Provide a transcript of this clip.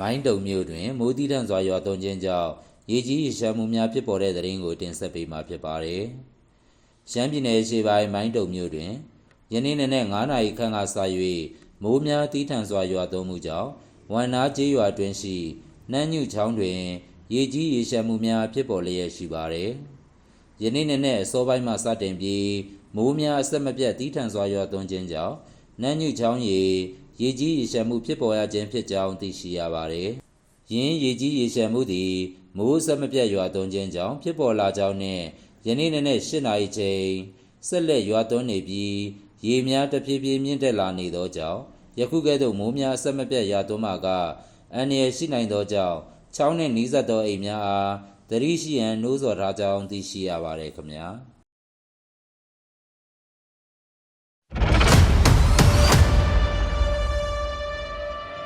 မိုင်းတုံမြို့တွင်မိုးသီးထန်စွာရွာသွန်းခြင်းကြောင့်ရေကြီးရေရှမ်းမှုများဖြစ်ပေါ်တဲ့သတင်းကိုတင်ဆက်ပေးမှာဖြစ်ပါတယ်။ရှမ်းပြည်နယ်ရှေ့ပိုင်းမိုင်းတုံမြို့တွင်ယနေ့နေ့နဲ့9နာရီခန့်ကစ၍မိုးများသီးထန်စွာရွာသွန်းမှုကြောင့်ဝန်နာကျေးရွာတွင်ရှိနှမ်းညုချောင်းတွင်ရေကြီးရေရှမ်းမှုများဖြစ်ပေါ်လျက်ရှိပါတယ်။ယနေ့နေ့နဲ့အစောပိုင်းမှစတင်ပြီးမိုးများအဆက်မပြတ်တီးထန်စွာရွာသွန်းခြင်းကြောင့် နန်းညူချောင်းရေရေကြီးရေရှမ်းမှုဖြစ်ပေါ်ရခြင်းဖြစ်ကြောင်းသိရှိရပါတယ်။ယင်းရေကြီးရေရှမ်းမှုသည်မိုးအဆက်မပြတ်ရွာသွန်းခြင်းကြောင့်ဖြစ်ပေါ်လာကြောင်းနှင့်ယနေ့နေ့နဲ့၈နာရီချိန်ဆက်လက်ရွာသွန်းနေပြီးရေများတဖြည်းဖြည်းမြင့်တက်လာနေသောကြောင့်ယခုကဲ့သို့မိုးများအဆက်မပြတ်ရွာသွန်းမှာကအန္တရာယ်ရှိနိုင်သောကြောင့်ချောင်းနှင့်နီးစပ်သောအိမ်များအားသတိရှိရန်နှိုးဆော်ထားကြောင်းသိရှိရပါတယ်ခင်ဗျာ။